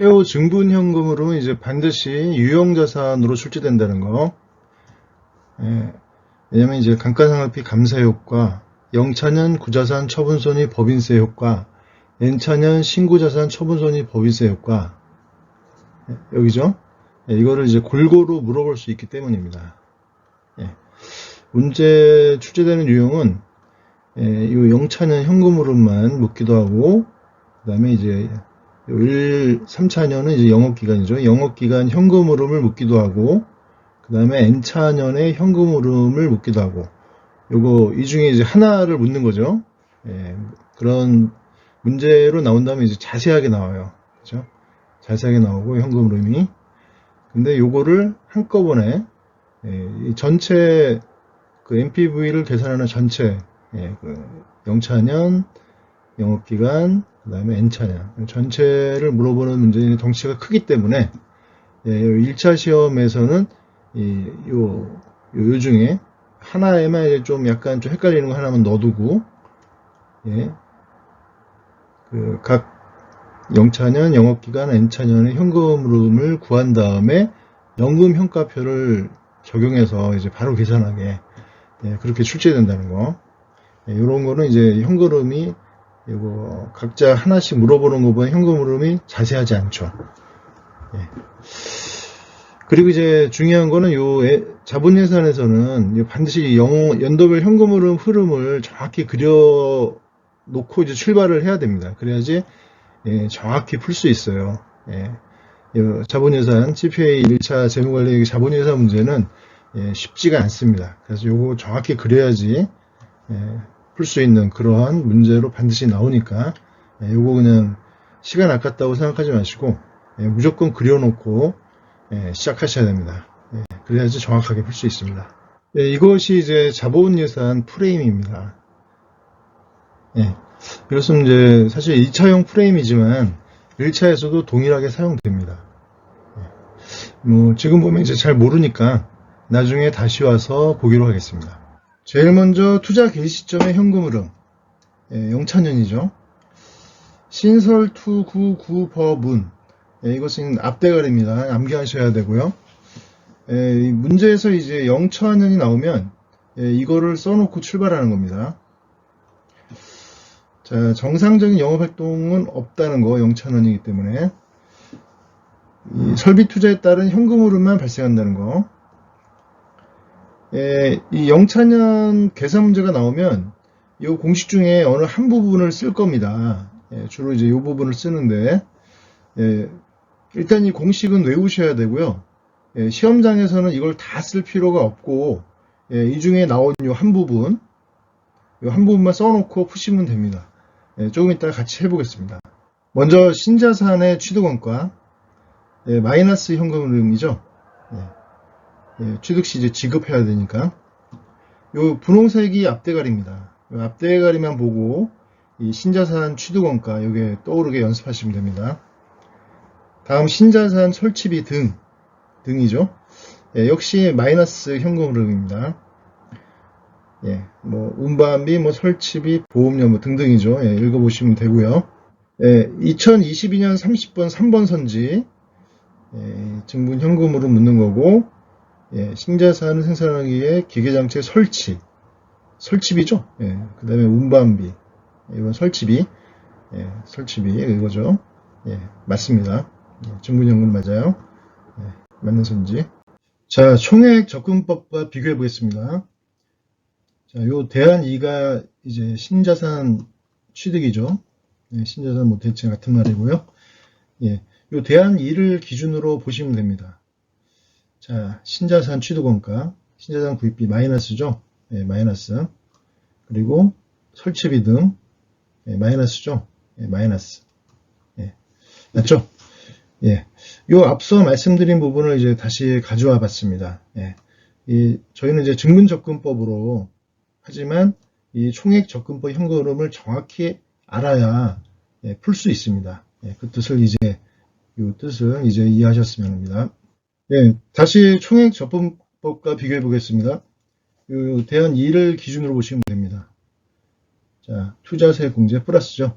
해오 증분 현금으로 이제 반드시 유형 자산으로 출제된다는 거. 예, 왜냐면 이제 감가상각비 감사 효과, 영차년 구자산 처분손이 법인세 효과, N차년 신고자산 처분손이 법인세 효과. 예, 여기죠? 예, 이거를 이제 골고루 물어볼 수 있기 때문입니다. 예, 문제 출제되는 유형은 예, 이 영차년 현금으로만 묻기도 하고, 그 다음에 이제 1, 3차년은 이제 영업기간이죠. 영업기간 현금 흐름을 묻기도 하고, 그 다음에 N차년의 현금 흐름을 묻기도 하고, 요거, 이 중에 이제 하나를 묻는 거죠. 예, 그런 문제로 나온다면 이제 자세하게 나와요. 그죠? 자세하게 나오고, 현금 흐름이. 근데 요거를 한꺼번에, 예, 이 전체, 그 MPV를 계산하는 전체, 예, 그 영차년, 영업기간, 그 다음에 N차년. 전체를 물어보는 문제는 덩치가 크기 때문에, 예, 1차 시험에서는, 이, 요, 요, 요 중에 하나에만 이제 좀 약간 좀 헷갈리는 거 하나만 넣어두고, 예, 그, 각 영차년, 영업기간, N차년의 현금 흐름을 구한 다음에 연금 현가표를 적용해서 이제 바로 계산하게, 예, 그렇게 출제된다는 거. 예, 이런 거는 이제 현금 흐름이 이거 각자 하나씩 물어보는 것보다 현금 흐름이 자세하지 않죠. 예. 그리고 이제 중요한 거는 요 애- 자본 예산에서는 이 반드시 영- 연도별 현금 흐름 흐름을 정확히 그려 놓고 이제 출발을 해야 됩니다. 그래야지 예, 정확히 풀 수 있어요. 예. 요 자본 예산 CPA 1차 재무관리 자본 예산 문제는 예, 쉽지가 않습니다. 그래서 요거 정확히 그려야지 예, 풀 수 있는 그러한 문제로 반드시 나오니까 예, 요거 그냥 시간 아깝다고 생각하지 마시고 예, 무조건 그려놓고 예, 시작하셔야 됩니다. 예, 그래야지 정확하게 풀 수 있습니다. 예, 이것이 이제 자본 예산 프레임입니다. 예, 이것은 이제 사실 2차형 프레임이지만 1차에서도 동일하게 사용됩니다. 예, 뭐 지금 보면 이제 잘 모르니까 나중에 다시 와서 보기로 하겠습니다. 제일 먼저 투자 개시 시점의 현금 흐름. 예, 영차년이죠. 신설 투구구 법은 예, 이것은 앞대가리입니다. 암기하셔야 되고요. 예, 이 문제에서 이제 영차년이 나오면 예, 이거를 써놓고 출발하는 겁니다. 자, 정상적인 영업활동은 없다는 거 영차년이기 때문에 이 설비 투자에 따른 현금 흐름만 발생한다는 거. 예, 이 영차년 계산 문제가 나오면 이 공식 중에 어느 한 부분을 쓸 겁니다. 예, 주로 이제 이 부분을 쓰는데 예, 일단 이 공식은 외우셔야 되고요. 예, 시험장에서는 이걸 다 쓸 필요가 없고 예, 이 중에 나온 이 한 부분 이 한 부분만 써놓고 푸시면 됩니다. 예, 조금 이따 같이 해보겠습니다. 먼저 신자산의 취득원가 예, 마이너스 현금 흐름이죠. 예. 예, 취득 시 이제 지급해야 되니까. 요 분홍색이 앞대가리입니다. 요 앞대가리만 보고 이 신자산 취득원가 여기에 떠오르게 연습하시면 됩니다. 다음 신자산 설치비 등 등이죠. 예, 역시 마이너스 현금 흐름입니다. 예, 뭐 운반비, 뭐 설치비, 보험료 뭐 등등이죠. 예, 읽어보시면 되고요. 예, 2022년 30번 3번 선지 예, 증분 현금으로 묻는 거고 예, 신자산을 생산하기 위해 기계장치 설치, 설치비죠. 예, 그 다음에 운반비, 이건 설치비, 예, 설치비 이거죠. 예, 맞습니다. 예, 증분현금 맞아요. 예, 맞는 선지. 자, 총액 접근법과 비교해 보겠습니다. 자, 요 대안 2가 이제 신자산 취득이죠. 예, 신자산 뭐 대체 같은 말이고요. 예, 요 대안 2를 기준으로 보시면 됩니다. 자, 신자산 취득원가, 신자산 구입비 마이너스죠? 예, 마이너스. 그리고 설치비 등 예, 마이너스죠? 예, 마이너스. 예, 맞죠? 예, 요 앞서 말씀드린 부분을 이제 다시 가져와 봤습니다. 예, 이 저희는 이제 증문접근법으로 하지만 이 총액 접근법 현금 흐름을 정확히 알아야 예, 풀 수 있습니다. 예, 그 뜻을 이제 이 뜻을 이제 이해하셨으면 합니다. 예, 다시 총액 접근법과 비교해 보겠습니다. 요 대안 2를 기준으로 보시면 됩니다. 자, 투자세 공제 플러스죠.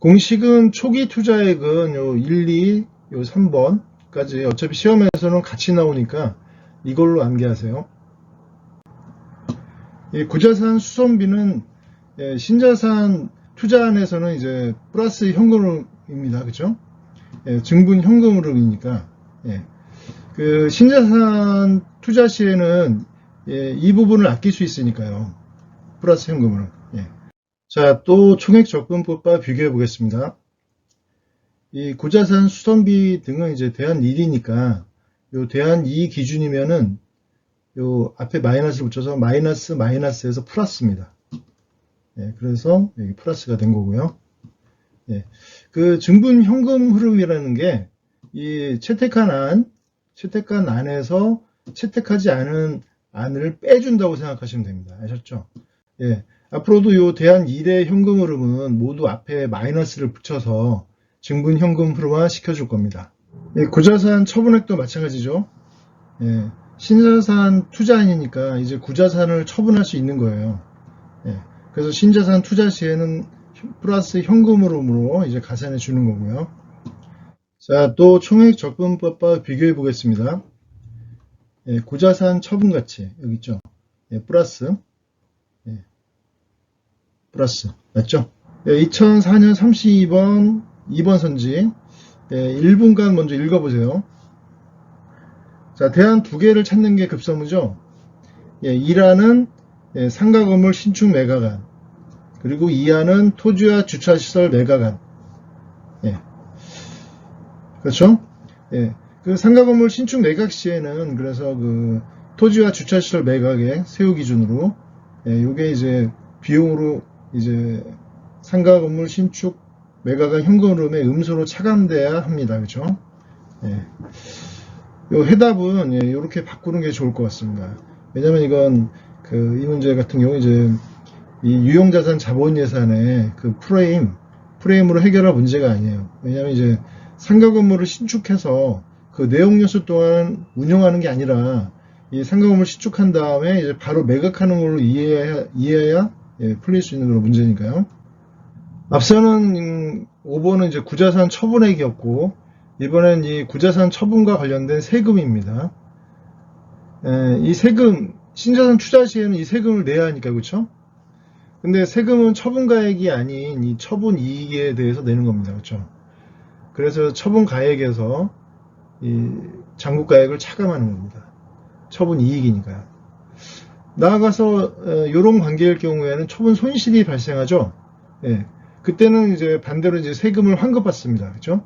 공식은 초기 투자액은 요 1, 2, 요 3번까지 어차피 시험에서는 같이 나오니까 이걸로 암기하세요. 이 구자산 수선비는 예, 신자산 투자안에서는 이제 플러스 현금입니다. 그죠? 예, 증분 현금으로이니까 예. 그 신자산 투자 시에는 예, 이 부분을 아낄 수 있으니까요. 플러스 현금으로. 예. 자, 또 총액 접근법과 비교해 보겠습니다. 이 구자산 수선비 등은 이제 대한 1이니까 요 대한 2 기준이면은 요 앞에 마이너스를 붙여서 마이너스 마이너스에서 플러스입니다. 예, 그래서 여기 플러스가 된 거고요. 예, 그 증분 현금 흐름이라는 게 이 채택한 안, 채택한 안에서 채택하지 않은 안을 빼준다고 생각하시면 됩니다. 아셨죠? 예, 앞으로도 요 대한 1의 현금 흐름은 모두 앞에 마이너스를 붙여서 증분 현금 흐름화 시켜줄 겁니다. 예, 구자산 처분액도 마찬가지죠. 예, 신자산 투자인이니까 이제 구자산을 처분할 수 있는 거예요. 예, 그래서 신자산 투자 시에는 플러스 현금 흐름으로 이제 가산해 주는 거고요. 자, 또 총액 접근법과 비교해 보겠습니다. 예, 구자산 처분 가치 여기 있죠. 예, 플러스 예, 플러스 맞죠? 예, 2004년 32번 2번 선지 예, 1분간 먼저 읽어보세요. 자, 대안 두 개를 찾는 게 급선무죠. 예, 1화는 예, 상가 건물 신축 매각안 그리고 2화는 토지와 주차시설 매각안 예. 그렇죠? 예. 그 상가 건물 신축 매각 시에는 그래서 그 토지와 주차시설 매각의 세후 기준으로 예, 요게 이제 비용으로 이제 상가 건물 신축 매각은 현금 흐름에 음수로 차감돼야 합니다. 그렇죠? 예. 요 해답은 예, 이렇게 바꾸는 게 좋을 것 같습니다. 왜냐면 이건 그 이 문제 같은 경우 이제 이 유용자산 자본 예산의 그 프레임 프레임으로 해결할 문제가 아니에요. 왜냐면 이제 상가 건물을 신축해서 그 내용 요소 동안 운영하는 게 아니라 이 상가 건물 신축한 다음에 이제 바로 매각하는 걸로 이해해야, 이해해야 예, 풀릴 수 있는 그런 문제니까요. 앞서는 5번은 이제 구자산 처분액이었고 이번엔 이 구자산 처분과 관련된 세금입니다. 에, 이 세금 신자산 투자 시에는 이 세금을 내야 하니까 그렇죠? 근데 세금은 처분가액이 아닌 이 처분 이익에 대해서 내는 겁니다. 그렇죠? 그래서 처분 가액에서 이 장부 가액을 차감하는 겁니다. 처분 이익이니까요. 나아가서 이런 관계일 경우에는 처분 손실이 발생하죠. 예. 그때는 이제 반대로 이제 세금을 환급받습니다. 그렇죠?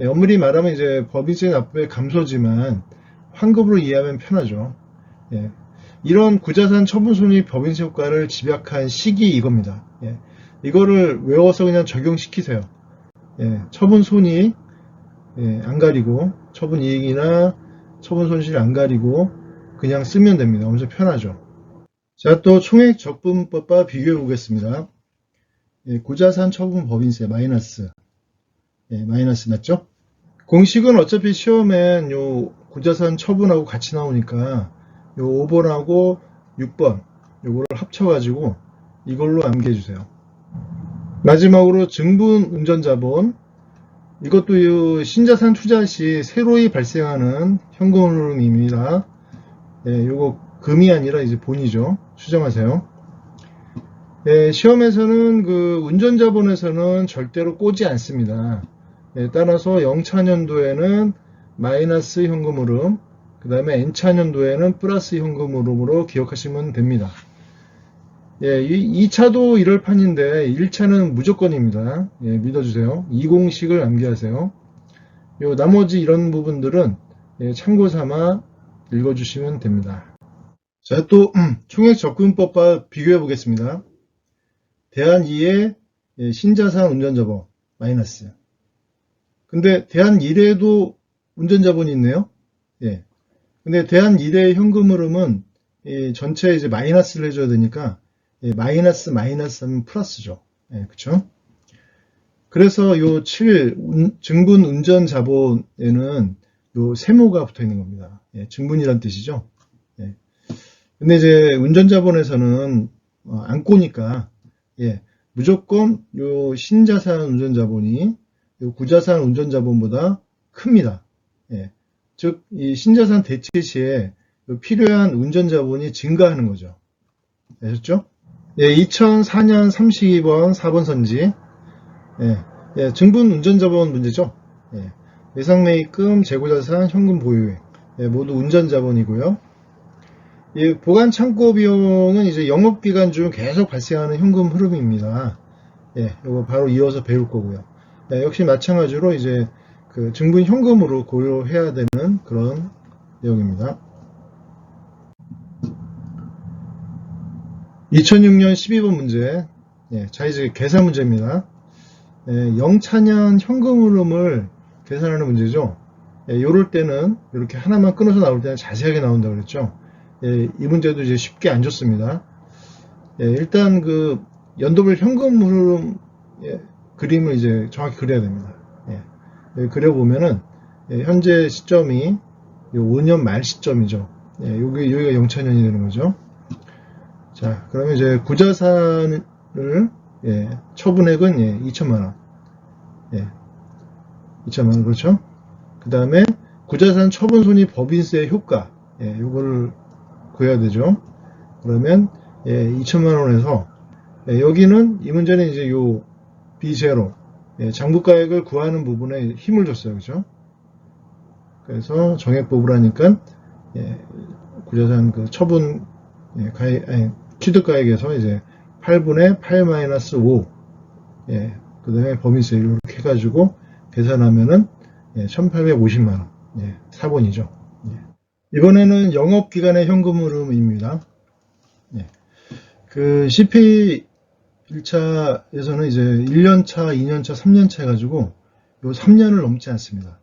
예, 엄밀히 말하면 이제 법인세 납부의 감소지만 환급으로 이해하면 편하죠. 예. 이런 구자산 처분 손익 법인세 효과를 집약한 식이 이겁니다. 예. 이거를 외워서 그냥 적용시키세요. 예. 처분 손익 예, 안 가리고 처분 이익이나 처분 손실 안 가리고 그냥 쓰면 됩니다. 엄청 편하죠. 자, 또 총액 적분법과 비교해 보겠습니다. 예, 구자산 처분 법인세 마이너스 예, 마이너스 맞죠? 공식은 어차피 시험엔 요 구자산 처분하고 같이 나오니까 요 5번하고 6번 요거를 합쳐가지고 이걸로 암기해 주세요. 마지막으로 증분 운전자본 이것도 요 신자산 투자 시 새로이 발생하는 현금 흐름입니다. 예, 요거 금이 아니라 이제 본이죠. 수정하세요. 예, 시험에서는 그 운전자본에서는 절대로 꼬지 않습니다. 예, 따라서 0차년도에는 마이너스 현금 흐름, 그 다음에 N차년도에는 플러스 현금 흐름으로 기억하시면 됩니다. 예, 이 2차도 이럴 판인데 1차는 무조건입니다. 예, 믿어주세요. 이 공식을 암기하세요. 요 나머지 이런 부분들은 예, 참고 삼아 읽어주시면 됩니다. 자, 또 음, 총액 접근법과 비교해 보겠습니다. 대한 2의 예, 신자산 운전자본 마이너스. 근데 대한 1에도 운전자본이 있네요. 예. 근데 대한 1의 현금 흐름은 예, 전체 이제 마이너스를 해줘야 되니까 예, 마이너스 마이너스 하면 플러스죠. 예, 그쵸? 그래서 요 7, 운, 증분 운전 자본에는 요 세모가 붙어 있는 겁니다. 예, 증분이란 뜻이죠. 예. 근데 이제 운전 자본에서는 어, 안 꼬니까 예, 무조건 요 신자산 운전 자본이 요 구자산 운전 자본보다 큽니다. 예. 즉, 이 신자산 대체 시에 필요한 운전자분이 증가하는 거죠. 아셨죠? 예, 2004년 32번 4번 선지. 예, 예, 증분 운전자본 문제죠. 예, 예상매입금, 재고자산, 현금 보유액. 예, 모두 운전자본이고요. 이 보관 창고 비용은 이제 영업기간 중 계속 발생하는 현금 흐름입니다. 예, 이거 바로 이어서 배울 거고요. 예, 역시 마찬가지로 이제 그 증분 현금으로 고려해야 되는 그런 내용입니다. 2006년 12번 문제. 예, 자, 이제 계산 문제입니다. 예, 영차년 현금 흐름을 계산하는 문제죠. 예, 요럴 때는 이렇게 하나만 끊어서 나올 때는 자세하게 나온다고 그랬죠. 예, 이 문제도 이제 쉽게 안 줬습니다. 예, 일단 그 연도별 현금 흐름 예, 그림을 이제 정확히 그려야 됩니다. 예, 예, 그려보면은 예, 현재 시점이 요 5년 말 시점이죠. 예, 여기 여기가 영차년이 되는 거죠. 자, 그러면 이제 구자산을 예, 처분액은 예, 2천만 원. 예. 2천만 원 그렇죠? 그다음에 구자산 처분 손익 법인세 효과. 예, 요거를 구해야 되죠. 그러면 예, 2천만 원에서 예, 여기는 이 문제는 이제 요 B0 예, 장부가액을 구하는 부분에 힘을 줬어요. 그죠? 그래서 정액 뽑으라니까 예, 구자산 그 처분 예, 가액, 취득가액에서 이제 8분의 8 마이너스 5, 예, 그 다음에 범위세 이렇게 해가지고 계산하면은 예, 1850만원, 예, 4번이죠. 예. 이번에는 영업기간의 현금 흐름입니다. 예. 그 CP 1차에서는 이제 1년차, 2년차, 3년차 해가지고 요 3년을 넘지 않습니다.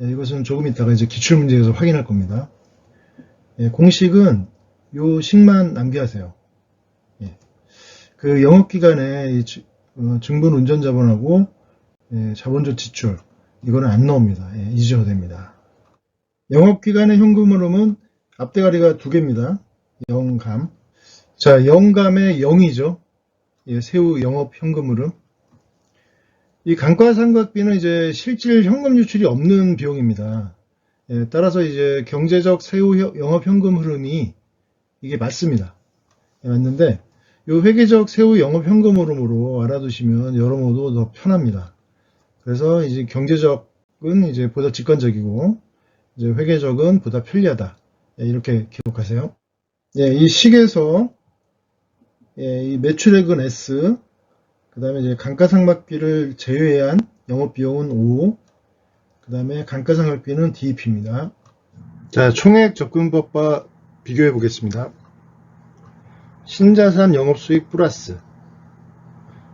예, 이것은 조금 이따가 이제 기출문제에서 확인할 겁니다. 예, 공식은 요 식만 남기하세요. 예. 그 영업 기간에 이 주- 어, 증분 운전 자본하고 예, 자본조 지출 이거는 안 나옵니다. 예, 잊으셔도 됩니다. 영업 기간의 현금 흐름은 앞대가리가 두 개입니다. 영감. 자, 영감의 0이죠. 예, 세후 영업 현금 흐름. 이 감가상각비는 이제 실질 현금 유출이 없는 비용입니다. 예, 따라서 이제 경제적 세후 현- 영업 현금 흐름이 이게 맞습니다. 예, 맞는데 이 회계적 세후 영업 현금 흐름으로 알아두시면 여러모도 더 편합니다. 그래서 이제 경제적은 이제 보다 직관적이고 이제 회계적은 보다 편리하다. 예, 이렇게 기록하세요. 예, 이 식에서 예, 이 매출액은 S, 그 다음에 이제 감가상각비를 제외한 영업비용은 O, 그 다음에 감가상각비는 DEP입니다. 자, 총액 접근법과 비교해 보겠습니다. 신자산 영업수익 플러스.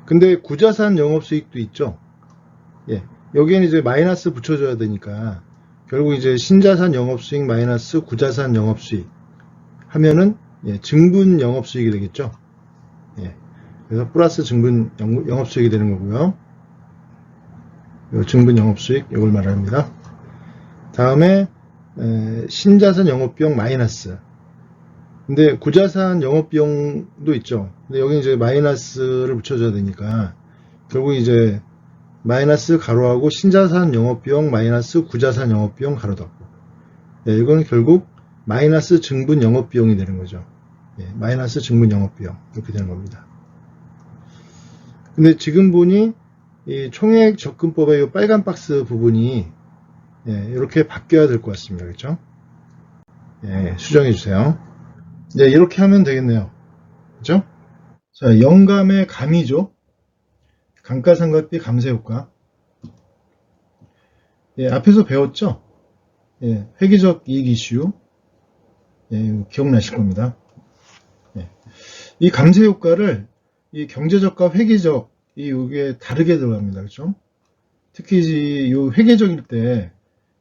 근데 구자산 영업수익도 있죠. 예. 여기에는 이제 마이너스 붙여줘야 되니까 결국 이제 신자산 영업수익 마이너스 구자산 영업수익 하면은 예, 증분 영업수익이 되겠죠. 예. 그래서 플러스 증분 영- 영업수익이 되는 거고요. 요 증분 영업수익 이걸 말합니다. 다음에 에, 신자산 영업비용 마이너스. 근데 구자산 영업비용도 있죠. 근데 여기 이제 마이너스를 붙여줘야 되니까 결국 이제 마이너스 가로하고 신자산 영업비용 마이너스 구자산 영업비용 가로 닫고. 예, 이건 결국 마이너스 증분 영업비용이 되는 거죠. 예, 마이너스 증분 영업비용 이렇게 되는 겁니다. 근데 지금 보니 이 총액 접근법의 이 빨간 박스 부분이 예, 이렇게 바뀌어야 될 것 같습니다. 그렇죠? 예, 수정해 주세요. 네, 이렇게 하면 되겠네요. 그죠? 자, 영감의 감이죠. 감가상각비 감세효과. 예, 앞에서 배웠죠? 예, 회계적 이익 이슈. 예, 기억나실 겁니다. 예. 이 감세 효과를 이 경제적과 회계적, 이, 이게 다르게 들어갑니다. 그죠? 특히 이요 회계적일 때,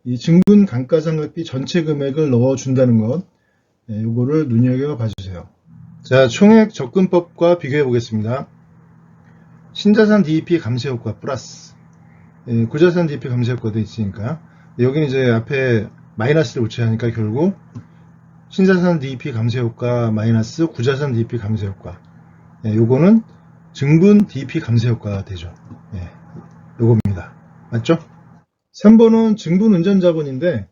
이 증분 감가상각비 전체 금액을 넣어준다는 것, 예, 요거를 눈여겨 봐주세요. 자, 총액 접근법과 비교해 보겠습니다. 신자산 DEP 감세 효과 플러스 예, 구자산 DEP 감세 효과도 있으니까 여기는 이제 앞에 마이너스를 붙여야 하니까 결국 신자산 DEP 감세 효과 마이너스 구자산 DEP 감세 효과 예, 요거는 증분 DEP 감세 효과가 되죠. 예, 요겁니다. 맞죠? 3번은 증분 운전자분인데,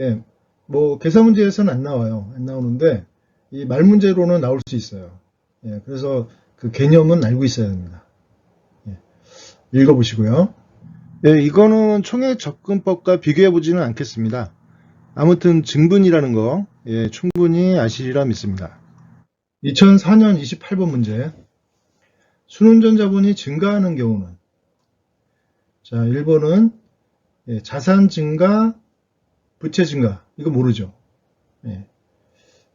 예, 뭐, 계산 문제에서는 안 나와요. 안 나오는데, 이 말 문제로는 나올 수 있어요. 예, 그래서 그 개념은 알고 있어야 됩니다. 예, 읽어보시고요. 예, 이거는 총액 접근법과 비교해 보지는 않겠습니다. 아무튼 증분이라는 거, 예, 충분히 아시리라 믿습니다. 2004년 28번 문제. 순운전자분이 증가하는 경우는 자, 1번은 예, 자산 증가, 부채 증가. 이거 모르죠. 예.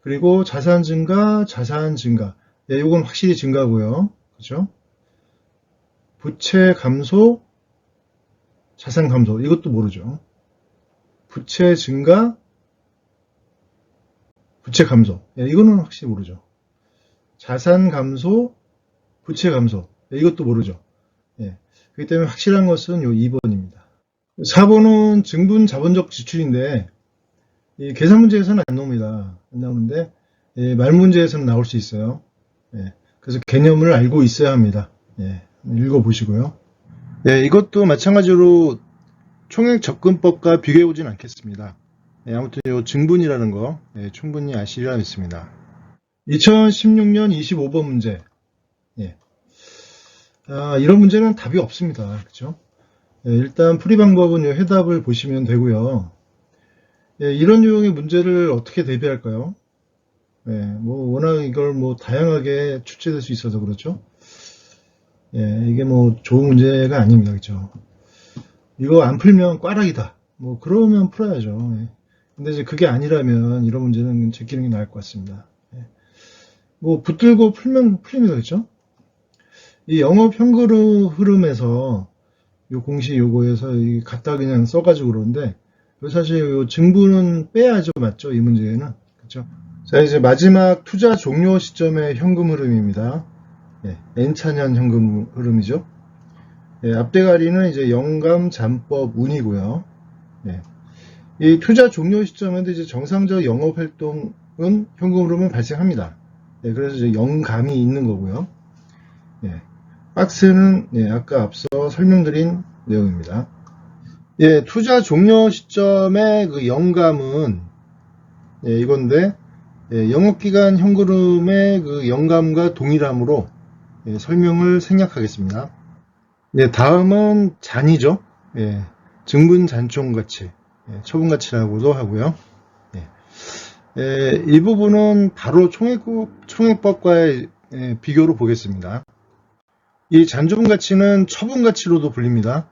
그리고 자산 증가, 자산 증가. 예, 이건 확실히 증가고요. 그죠? 부채 감소, 자산 감소. 이것도 모르죠. 부채 증가, 부채 감소. 예, 이거는 확실히 모르죠. 자산 감소, 부채 감소. 예, 이것도 모르죠. 예. 그렇기 때문에 확실한 것은 요 2번입니다. 4번은 증분 자본적 지출인데 이 계산 문제에서는 안 나옵니다. 안 나오는데 예, 말 문제에서는 나올 수 있어요. 예, 그래서 개념을 알고 있어야 합니다. 예, 읽어보시고요. 예, 이것도 마찬가지로 총액 접근법과 비교해 보진 않겠습니다. 예, 아무튼 이 증분이라는 거 예, 충분히 아시리라 믿습니다. 2016년 25번 문제. 예. 아, 이런 문제는 답이 없습니다. 그렇죠? 예, 일단 풀이 방법은 이 해답을 보시면 되고요. 예, 이런 유형의 문제를 어떻게 대비할까요? 예, 뭐 워낙 이걸 뭐 다양하게 출제될 수 있어서 그렇죠. 예, 이게 뭐 좋은 문제가 아닙니다. 그렇죠? 이거 안 풀면 꽈락이다. 뭐 그러면 풀어야죠. 예. 근데 이제 그게 아니라면 이런 문제는 제끼는 게 나을 것 같습니다. 예. 뭐 붙들고 풀면 풀립니다. 그렇죠? 이 영업 현금 흐름에서 요 공식 요거에서 이 갖다 그냥 써가지고 그러는데 사실 요 증부는 빼야죠. 맞죠? 이 문제에는. 그렇죠? 자, 이제 마지막 투자 종료 시점의 현금 흐름입니다. 예, N차년 현금 흐름이죠. 예, 앞대가리는 이제 영감 잔법 운이고요. 예, 이 투자 종료 시점에도 이제 정상적 영업 활동은 현금 흐름은 발생합니다. 예, 그래서 이제 영감이 있는 거고요. 예, 박스는 예, 아까 앞서 설명드린 내용입니다. 예, 투자 종료 시점의 그 영감은 예, 이건데 예, 영업기간 현금흐름의 그 영감과 동일하므로 예, 설명을 생략하겠습니다. 예, 다음은 잔이죠. 예, 증분잔총가치, 예, 처분가치라고도 하고요. 예, 예, 이 부분은 바로 총액국, 총액법과의 예, 비교로 보겠습니다. 이 잔존 가치는 처분 가치로도 불립니다.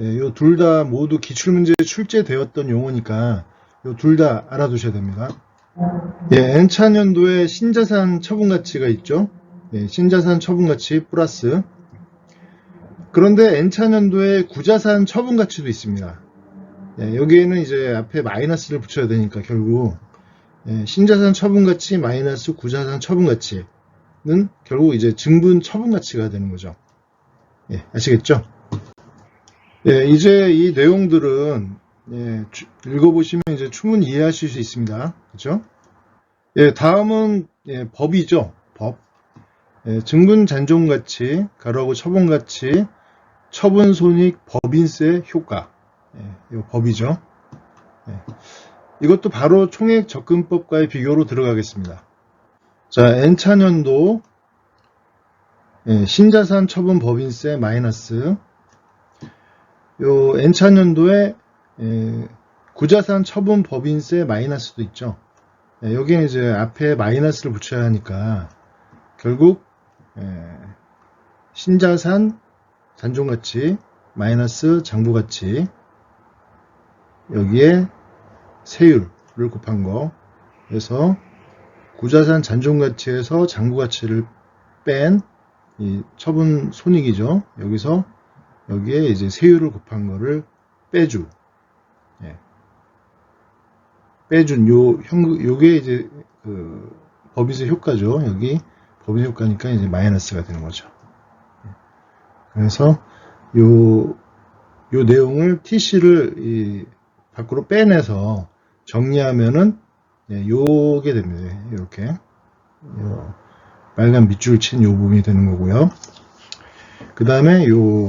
예, 요둘 다 모두 기출문제에 출제되었던 용어니까 요 둘 다 알아두셔야 됩니다. 예, N차 년도에 신자산 처분 가치가 있죠. 예, 신자산 처분 가치 플러스 그런데 N차 년도에 구자산 처분 가치도 있습니다. 예, 여기에는 이제 앞에 마이너스를 붙여야 되니까 결국 예, 신자산 처분 가치 마이너스 구자산 처분 가치 는 결국 이제 증분 처분 가치가 되는 거죠. 예, 아시겠죠? 예, 이제 이 내용들은 예, 주- 읽어보시면 이제 충분히 이해하실 수 있습니다. 그렇죠? 예, 다음은 예, 법이죠. 법. 예, 증분 잔존 가치, 가로하고 처분 가치, 처분 손익 법인세 효과. 예, 이 법이죠. 예, 이것도 바로 총액 접근법과의 비교로 들어가겠습니다. 자, N차년도 예, 신자산 처분 법인세 마이너스 요 N차년도에 예, 구자산 처분 법인세 마이너스도 있죠. 예, 여기는 이제 앞에 마이너스를 붙여야 하니까 결국 예, 신자산 잔존가치 마이너스 장부가치 여기에 세율을 곱한 거 그래서 구자산 잔존가치에서 장부가치를 뺀이 처분 손익이죠. 여기서 여기에 이제 세율을 곱한 거를 빼주 예. 빼준 요 현금 요게 이제 그 법인세 효과죠. 여기 법인세 효과니까 이제 마이너스가 되는 거죠. 예. 그래서 요, 요 내용을 TC를 이 밖으로 빼내서 정리하면은 예, 요게 됩니다. 이렇게 요 빨간 밑줄 친 요 부분이 되는 거고요. 그 다음에 요이각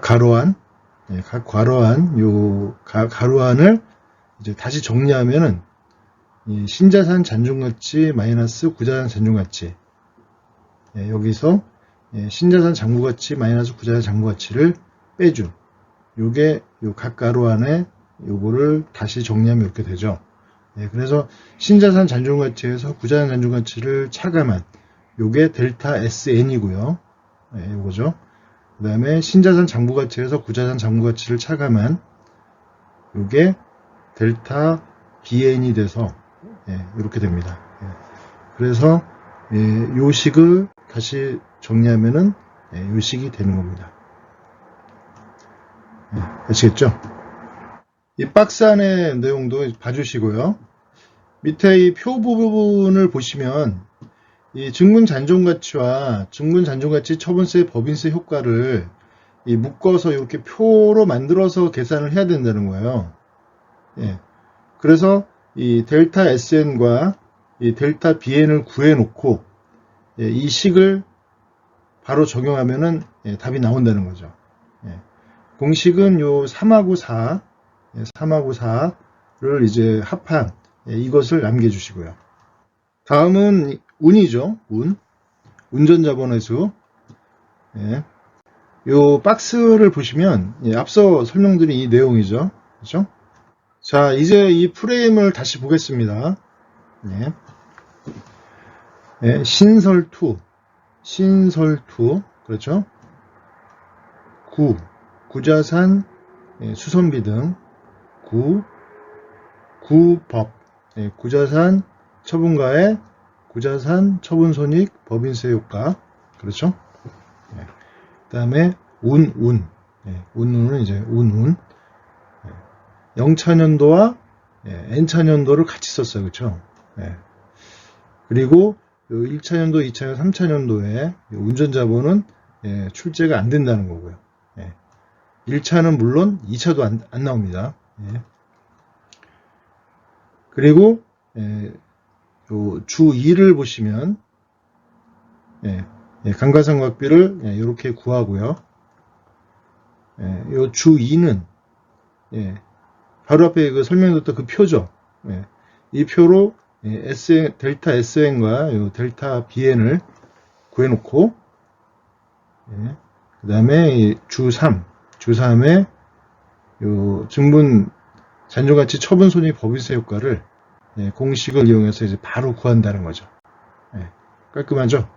가로안, 예, 각 괄호안, 요 가, 가로안을 이제 다시 정리하면은 이 신자산 잔존가치 마이너스 구자산 잔존가치 예, 여기서 예, 신자산 잔고가치 마이너스 구자산 잔고가치를 빼준 요게 요 각 가로안에 요거를 다시 정리하면 이렇게 되죠. 예, 그래서 신자산 잔존가치에서 구자산 잔존가치를 차감한 요게 델타 SN이고요. 예, 요거죠. 그 다음에 신자산 장부가치에서 구자산 장부가치를 차감한 요게 델타 BN이 돼서 예, 이렇게 됩니다. 예. 그래서 예, 요 식을 다시 정리하면은 예, 요 식이 되는 겁니다. 예, 아시겠죠? 이 박스 안의 내용도 봐주시고요. 밑에 이 표 부분을 보시면 이 증문 잔존 가치와 증문 잔존 가치 처분세 법인세 효과를 이 묶어서 이렇게 표로 만들어서 계산을 해야 된다는 거예요. 예. 그래서 이 델타 SN과 이 델타 BN을 구해 놓고 예, 이 식을 바로 적용하면은 예, 답이 나온다는 거죠. 예. 공식은 요 3하고 4, 예, 3하고 4를 이제 합한 예, 이것을 남겨주시고요. 다음은 운이죠. 운. 운전자 번호 수. 예. 요 박스를 보시면 예, 앞서 설명드린 이 내용이죠. 그렇죠? 자, 이제 이 프레임을 다시 보겠습니다. 예. 예, 신설투. 신설투. 그렇죠? 구. 구자산, 예, 수선비 등. 구. 구법. 예, 구자산 처분가의 구자산 처분손익 법인세 효과 그렇죠? 예. 그다음에 운운 예. 운운은 이제 운운 예. 영차년도와 예. n차년도를 같이 썼어요, 그렇죠? 예. 그리고 1차년도, 2차년, 3차년도에 운전자본은 예, 출제가 안 된다는 거고요. 예. 1차는 물론 2차도 안, 안 나옵니다. 예. 그리고 예, 요주 2를 보시면 예, 예, 감가상각비를 예, 이렇게 구하고요. 예, 요주 2는 예, 바로 앞에 그 설명드렸던 그 표죠. 예, 이 표로 예, SN, 델타 SN과 요 델타 BN을 구해놓고 예, 그 다음에 주 3, 주 3에 요 증분 잔존가치 처분 손익 법인세 효과를 예, 공식을 이용해서 이제 바로 구한다는 거죠. 예, 깔끔하죠?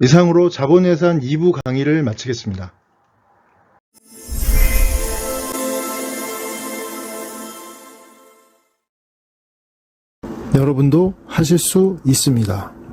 이상으로 자본예산 2부 강의를 마치겠습니다. 여러분도 하실 수 있습니다.